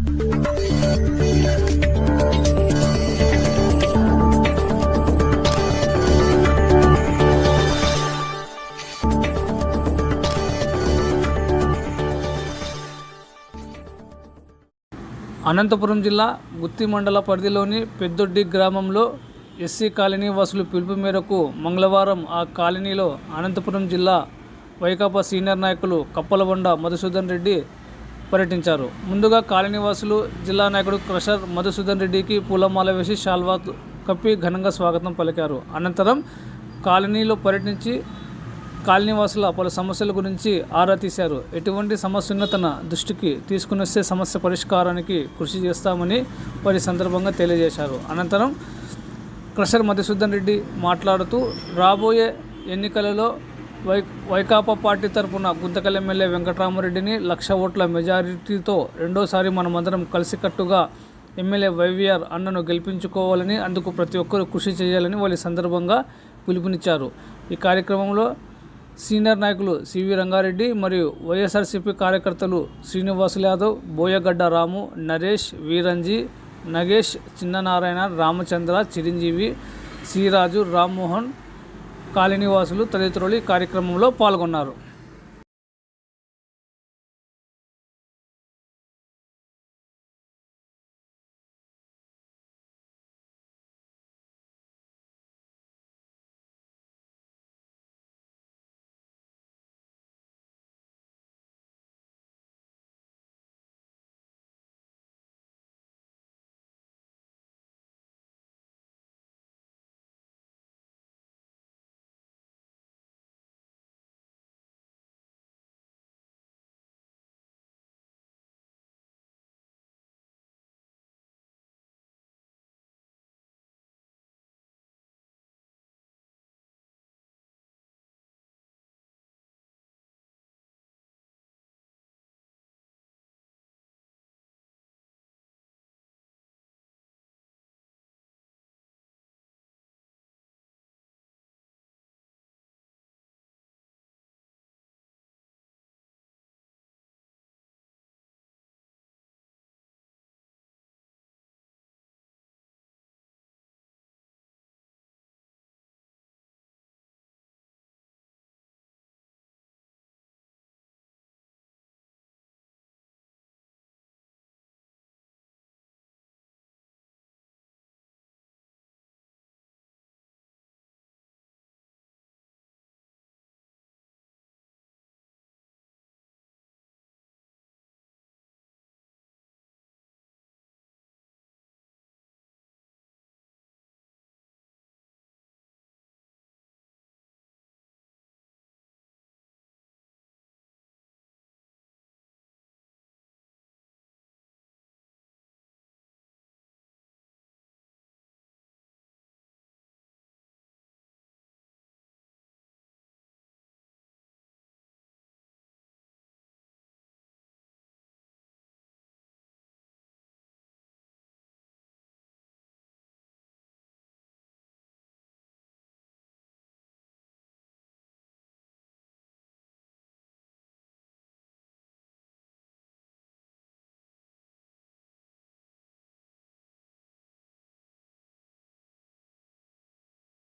అనంతపురం జిల్లా గుత్తి మండల పరిధిలోని పెద్దొడ్డి గ్రామంలో ఎస్సీ కాలనీ వాసులు పిలుపు మేరకు మంగళవారం ఆ కాలనీలో అనంతపురం జిల్లా వైకాపా సీనియర్ నాయకులు కప్పలబండ మధుసూదన్ రెడ్డి పర్యటించారు. ముందుగా కాలనీవాసులు జిల్లా నాయకుడు క్రషర్ మధుసూదన్ రెడ్డికి పూలమాల వేసి షాల్వా కప్పి ఘనంగా స్వాగతం పలికారు. అనంతరం కాలనీలో పర్యటించి కాలనీవాసుల పలు సమస్యల గురించి ఆరా తీశారు. ఎటువంటి సమస్యను తన దృష్టికి తీసుకుని వస్తే సమస్య పరిష్కారానికి కృషి చేస్తామని వారి సందర్భంగా తెలియజేశారు. అనంతరం క్రషర్ మధుసూదన్ రెడ్డి మాట్లాడుతూ రాబోయే ఎన్నికలలో వై వైకాపా పార్టీ తరపున గుంతకల్ ఎమ్మెల్యే వెంకటరామరెడ్డిని లక్ష ఓట్ల మెజారిటీతో రెండోసారి మనమందరం కలిసికట్టుగా ఎమ్మెల్యే వైవిఆర్ అన్నను గెలిపించుకోవాలని అందుకు ప్రతి ఒక్కరూ కృషి చేయాలని వాళ్ళ సందర్భంగా పిలుపునిచ్చారు. ఈ కార్యక్రమంలో సీనియర్ నాయకులు సివి రంగారెడ్డి మరియు వైఎస్ఆర్సీపీ కార్యకర్తలు శ్రీనివాసులు యాదవ్ బోయగడ్డ రాము నరేష్ వీరంజీ నగేష్ చిన్ననారాయణ రామచంద్ర చిరంజీవి సిరాజు రామ్మోహన్ కాలనీవాసులు తదితరులు ఈ కార్యక్రమంలో పాల్గొన్నారు.